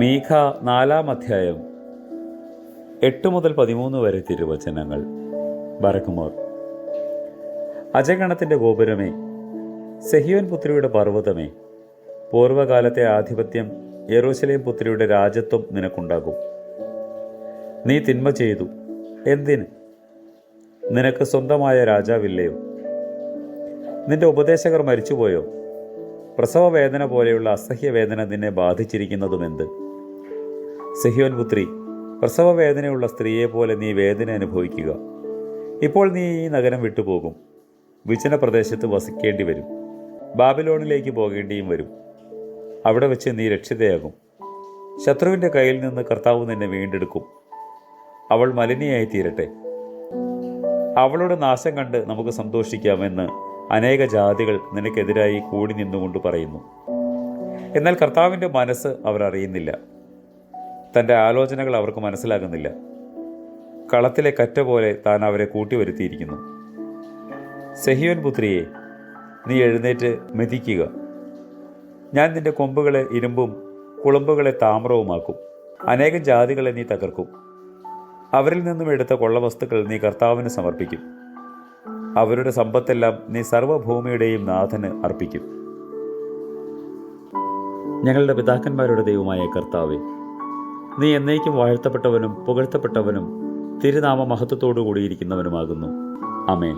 മീഖ നാലാം അധ്യായം എട്ട് മുതൽ പതിമൂന്ന് വരെ തിരുവചനങ്ങൾ. ബറക്കുമോർ അജഗണത്തിന്റെ ഗോപുരമേ സെഹിയോൻ പുത്രിയുടെ പർവതമേ പൂർവകാലത്തെ ആധിപത്യം യെറൂശലേം പുത്രിയുടെ രാജ്യത്വം നിനക്കുണ്ടാകും. നീ തിന്മ ചെയ്തു. എന്തിന്? നിനക്ക് സ്വന്തമായ രാജാവില്ലയോ? നിന്റെ ഉപദേശകർ മരിച്ചുപോയോ? പ്രസവവേദന പോലെയുള്ള അസഹ്യവേദന നിന്നെ ബാധിച്ചിരിക്കുന്നതുമെന്ത് സിഹിയോൻ പുത്രി പ്രസവ വേദനയുള്ള സ്ത്രീയെ പോലെ നീ വേദന അനുഭവിക്കുക. ഇപ്പോൾ നീ ഈ നഗരം വിട്ടുപോകും. വിജന പ്രദേശത്ത് വസിക്കേണ്ടി വരും. ബാബിലോണിലേക്ക് പോകേണ്ടിയും വരും. അവിടെ വെച്ച് നീ രക്ഷിതയാകും. ശത്രുവിന്റെ കയ്യിൽ നിന്ന് കർത്താവ് നിന്നെ വീണ്ടെടുക്കും. അവൾ മലിനിയായി തീരട്ടെ അവളുടെ നാശം കണ്ട് നമുക്ക് സന്തോഷിക്കാമെന്ന് അനേക ജാതികൾ നിനക്കെതിരായി കൂടി നിന്നുകൊണ്ട് പറയുന്നു. എന്നാൽ കർത്താവിന്റെ മനസ്സ് അവർ അറിയുന്നില്ല. തന്റെ ആലോചനകൾ അവർക്ക് മനസ്സിലാകുന്നില്ല. കളത്തിലെ കറ്റ പോലെ താൻ അവരെ കൂട്ടിവരുത്തിയിരിക്കുന്നു സെഹിയോൻ പുത്രിയെ നീ എഴുന്നേറ്റ് മെതിക്കുക. ഞാൻ നിന്റെ കൊമ്പുകളെ ഇരുമ്പും കുളമ്പുകളെ താമ്രവുമാക്കും. അനേകം ജാതികളെ നീ തകർക്കും. അവരിൽ നിന്നും എടുത്ത കൊള്ളവസ്തുക്കൾ നീ കർത്താവിന് സമർപ്പിക്കും. അവരുടെ സമ്പത്തെല്ലാം നീ സർവഭൂമിയുടെയും നാഥന് അർപ്പിക്കും. ഞങ്ങളുടെ പിതാക്കന്മാരുടെ ദൈവമായ കർത്താവെ നീ എന്നേക്കും വാഴ്ത്തപ്പെട്ടവനും പുകഴ്ത്തപ്പെട്ടവനും തിരുനാമ മഹത്വത്തോടു കൂടിയിരിക്കുന്നവനുമാകുന്നു അമേൻ